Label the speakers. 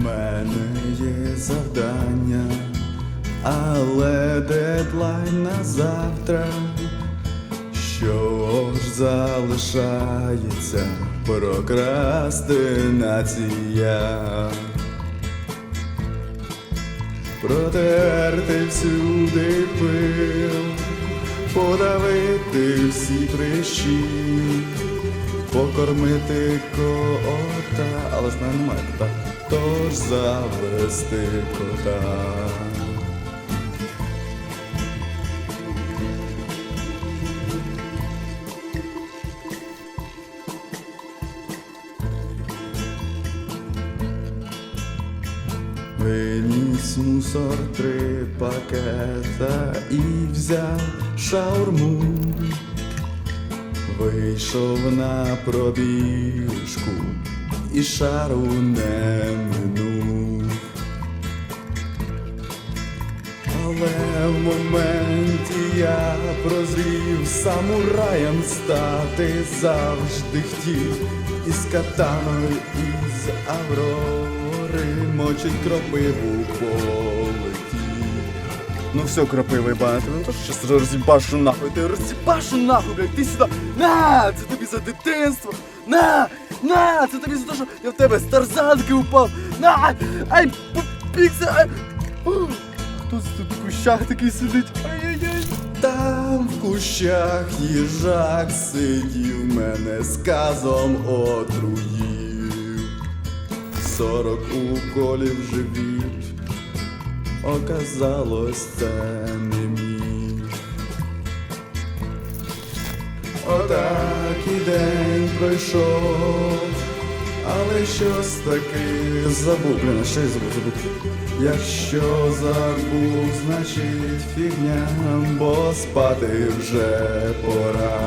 Speaker 1: мене є завдання, але дедлайн на завтра. Що ж залишається прокрастинація? Протерти всюди пил, подавити всі прищі, покормити кота, але ж в мене тож завести кота. Виніс мусор три пакета і взяв шаурму. Вийшов на пробіжку і шару не минув. Але в моменті я прозрів самураєм стати завжди хотів із катаною із аврори мочить кропиву полетів. Ну все, кропивий бане, ти то що щас розібашу нахуй, ти розібашу нахуй, блядь, ти сюди. На, це тобі за дитинство. На, на, це тобі за те, що я в тебе з тарзанки упав. На, ай, попікся, ай. Хто це тут в кущах такий сидить? Ай-яй-яй. Там в кущах їжак сидів, мене сказом отруїв. Сорок уколів в живіт, оказалось це не мій. Отак і день пройшов, але щось таки забув. Блін, що я забув забув. Якщо забув, значить фігня, бо спати вже пора.